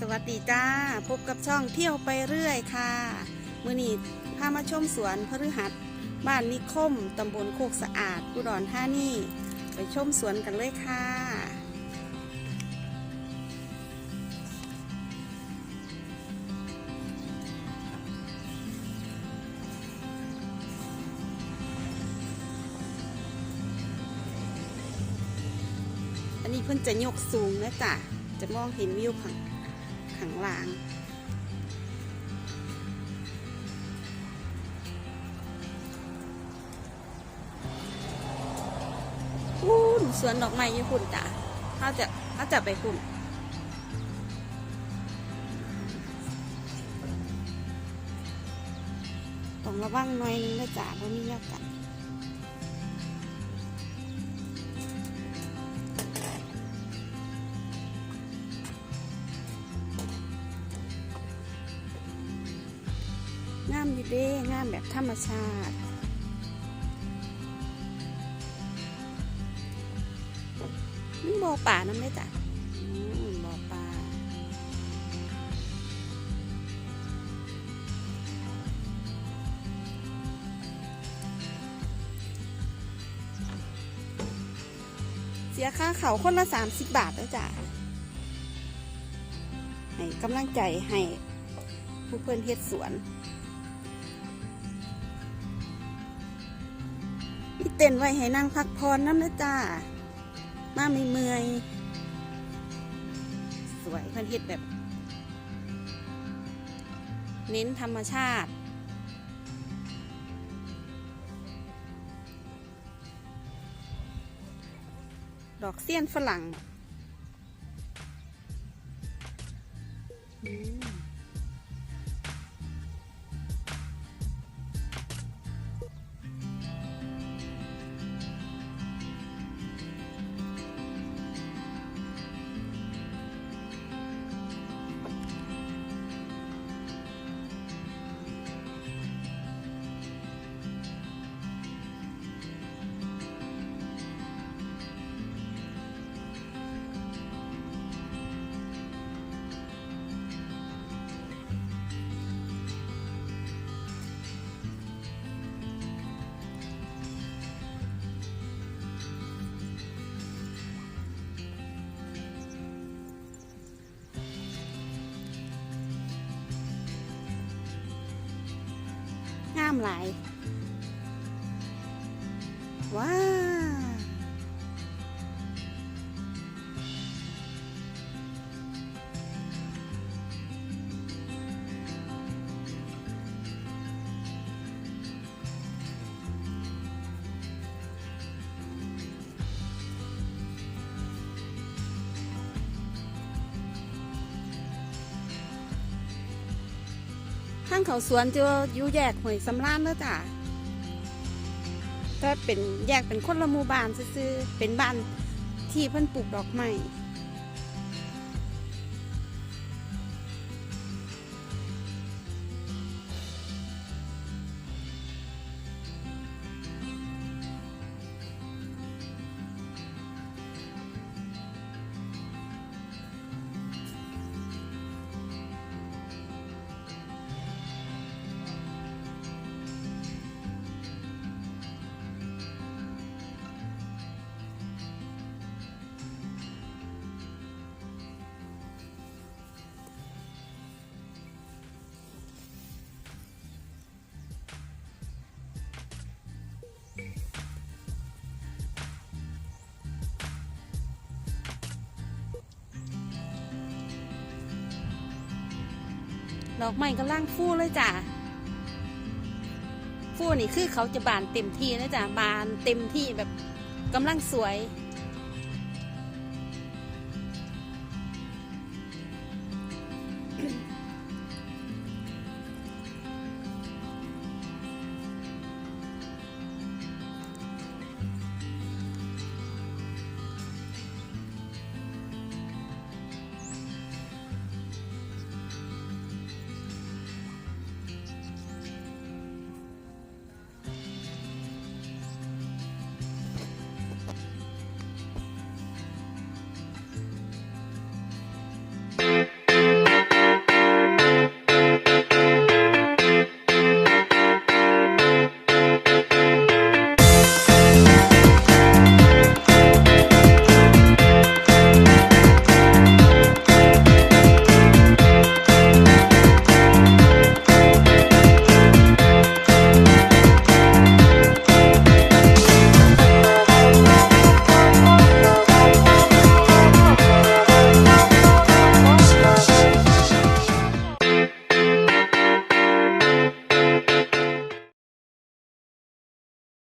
สวัสดีจ้า พบกับช่องเที่ยวไปเรื่อยค่ะ มือนี้พามาชมสวนพฤหัส บ้านนิคม ตำบลโคกสะอาดอุดรธานีไปชมสวนกันเลยค่ะ อันนี้เพิ่นจะยกสูงนะจ๊ะจะมองเห็นวิวข้าง ข้างล่างอู้นสวนดอกไม้ญี่ปุ่นจ้ะเขาจะเขาจะไปคุณต้องระวังหน่อยนึงนะจ๊ะเพราะมีแยกกัน งามอยู่เด้งามแบบธรรมชาตินี่บ่อป่าน้ำได้จ้ะบ่อป่าเสียค่าเขาคนละสามสิบบาทแล้วจ้ะให้กำลังใจให้ผู้เพื่อนเฮ็ดสวน มีเต็นไว้ให้นั่งพักผ่อนน้ำนะจ้ามาไม่เมื่อย สวยเพื่อนเฮ็ดแบบ เน้นธรรมชาติ ดอกเสี้ยนฝรั่ง อืมามหลาย ว้าวางเขาสวนจะอยู่แยกหวยสำรานแล้วจ้ะถ้าเป็นแยกเป็นคนละหมู่บ้านซื่อเป็นบ้านที่เพิ่นปลูกดอกไม้ ดอกไม้กำลังฟูเลยจ้ะฟูนี่คือเขาจะบานเต็มที่นะจ้ะบานเต็มที่แบบกำลังสวย